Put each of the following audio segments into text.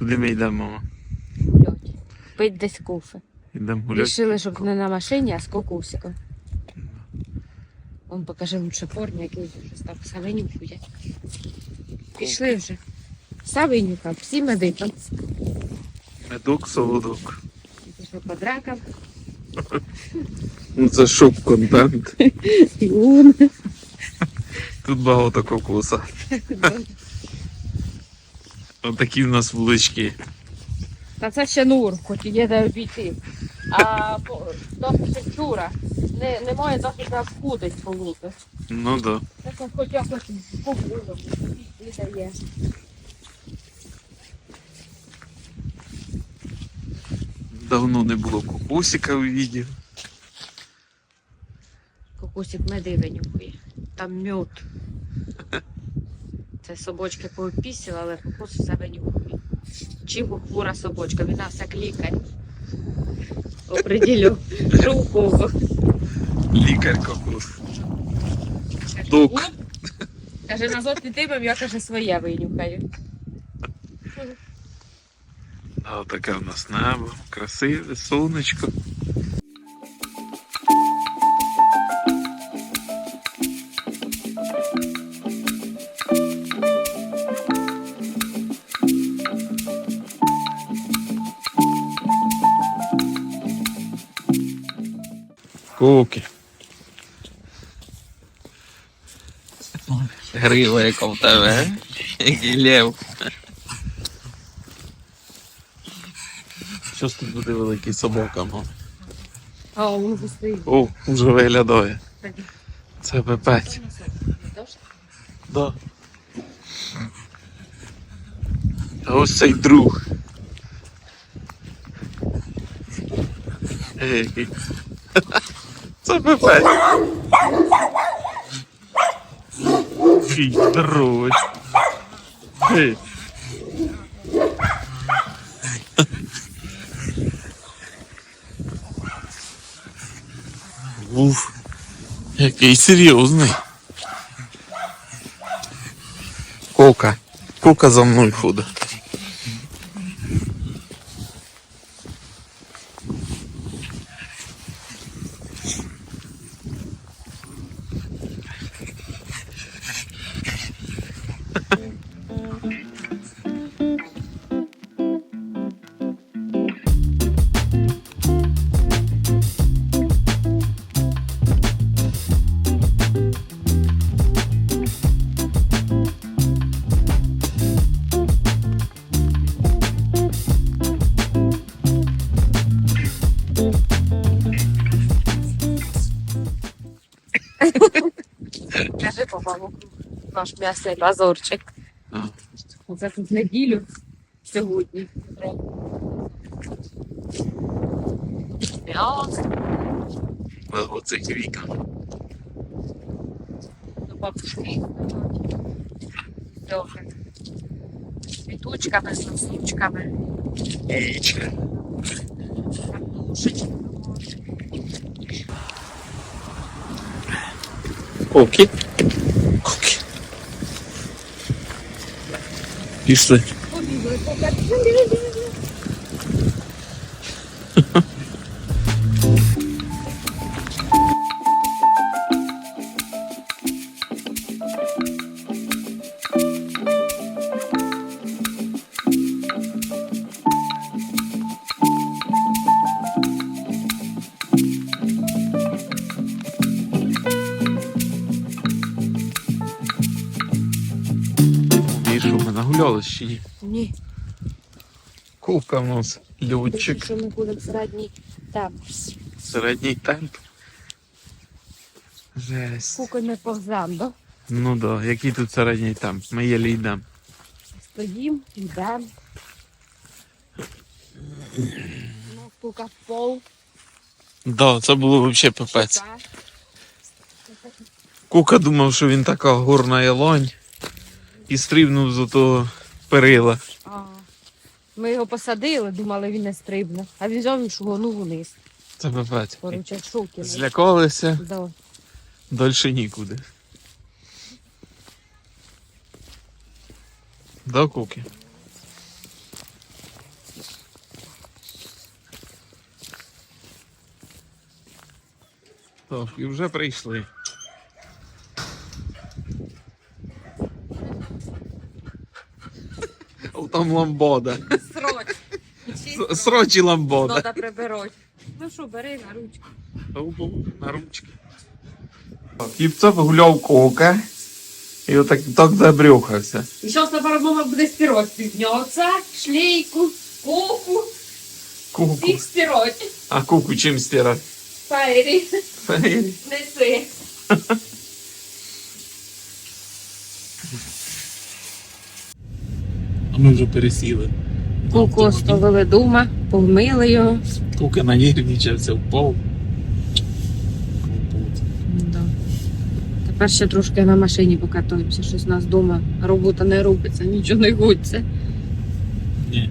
Куди ми йдемо? Гулять. Пить десь кофе. Йдемо гуляти. Рішили, щоб не на машині, а з кокусиком. Он покажи лучше порно, який щось там савинюкує. Пішли вже. Савинюка, всі медикам. Медок, солодок. Пішли по дракам. Ну це шок контент. І он. Тут багато кокоса. Отакі в нас вулички. Та це ще нур, хоч і є де обійти. А досить чура. Не, немає досить де входить по вулиці. Ну да. Це хоч якось побуло, і дає. Давно не було кокосика у відео. Кокусик меди винюхує. Там мед. Це собачки поопісіли, але кокус все винюхує. Чим хвора собачка, він нас як лікар. Определю. Що кого. Лікар кокос. Док. «Оп». Каже, назад не тимем, я каже своє винюхаю. А таке в нас небо. Красиве, сонечко. Куки. Грила, яка в тебе, який лев. Щось тут буде великий собака, ну. А, він вже стоїть. О, вже виглядає. Це пипець. Да. А ось цей друг. Ей. Пипець. Який здоровий. Ей. Уф. Який. Кока. Кока за мною ходить. Кажи папа, наш м'ясний базорчик. Оце тут неділю сьогодні. М'ясо. Оцих вікон. до бабушки. Трохи. З квіточками, з сосучками. Яєчка. Картошечки. Pô, que... que... Isso. Né? Що, ми ні? Ні. Купка в нас льотчик. Що ми будемо середній там. Середній темп. Жесть. Кукою ми повзам, да? Ну да, який тут середній темп? Ми єлі йдемо. Стоїмо, йдемо. Ну, кука в пол. Да, це було взагалі пипець. Кука думав, що він така горна ялонь і стрибнув з того перила. А, Ми його посадили, думали, він не стрибне. А він взяв і шугонув униз. Це бабать. Короче, шоки. Злякалися Да. дольше нікуди. До куки. Так, і вже прийшли. О, Там ламбода. Сроч. С- Срочі ламбода. Треба прибирати. Ну що, бери на ручку. Оу, На ручки. Кіпцов гуляв кока. І отак так забрюхався. І зараз тепер мама буде стирати з нього. Це шлейку, куку, Куку. всіх стирати. А куку чим стирати? Фейрі, неси. Ми вже пересіли. Куку оставили дома, помили його. Кука нанервничався, впав. Да. Тепер ще трошки на машині покатуємося, щось у нас вдома робота не робиться, нічого не гуться. Ні.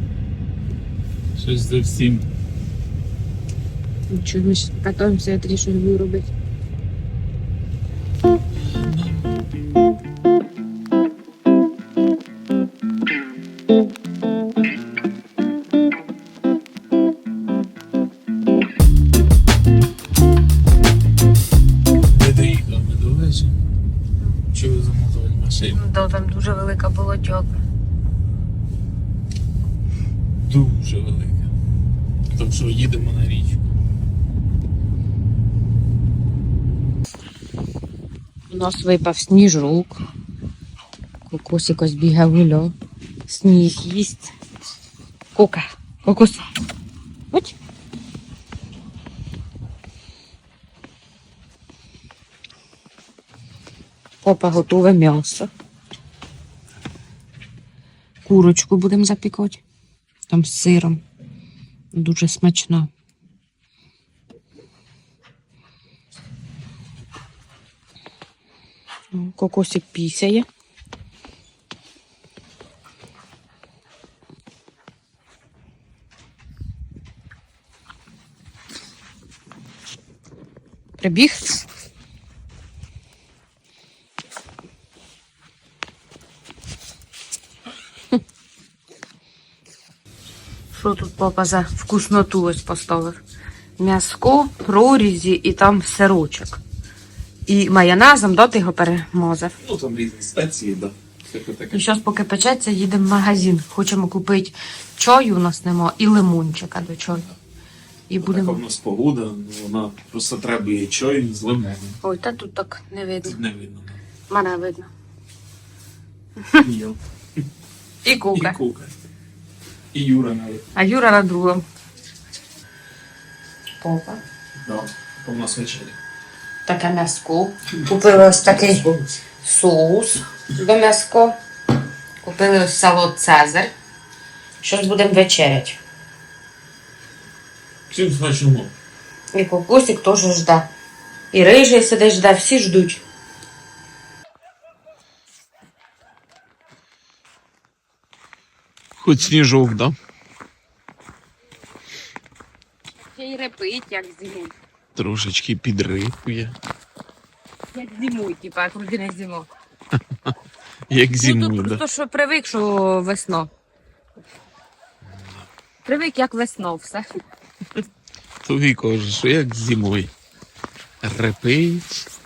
Щось зовсім. Нічого, ми ще покатуємося, я тоді щось буду робити. Дуже велика. Так що їдемо на річку. У нас випав сніжок. Кокосик ось бігає гульо. Сніг їсть. Кока. Кокос. Ось. Опа, готове м'ясо. Курочку будемо запікати. Там з сиром. Дуже смачно. О, Кокосик пісяє. Прибіг. Що тут папа за вкусноту ось поставив? М'яско, прорізі і там сирочок. І майонезом, да, ти його перемазав. Ну там різні спеції, да. Таке. І зараз, поки печеться, їдемо в магазин. Хочемо купити чаю, у нас нема, і лимончика до чаю. І Така будемо. в нас погода, ну, вона просто треба її чаю з лимоном. Ой, та тут так не видно. Тут не видно. Мене видно. І І кука. І Юра навіть. А Юра на другому. Попа. Да. У нас вечеря. Таке м'яско. Купили ось такий соус до м'яско. Купили ось сало Цезарь. Щось будемо вечеряти. Всім смачного. І кукусик теж жде. І рижий сидить жде, всі ждуть. Хоч сніжок, да? Ще й репить, як зиму. Трошечки підрипує. Як зимуй, типа, як людина зиму. Як Ну, зимою, тут да. просто що привик, що весно. Привик, як весно все. Тобі каже, що як зимою. Репить.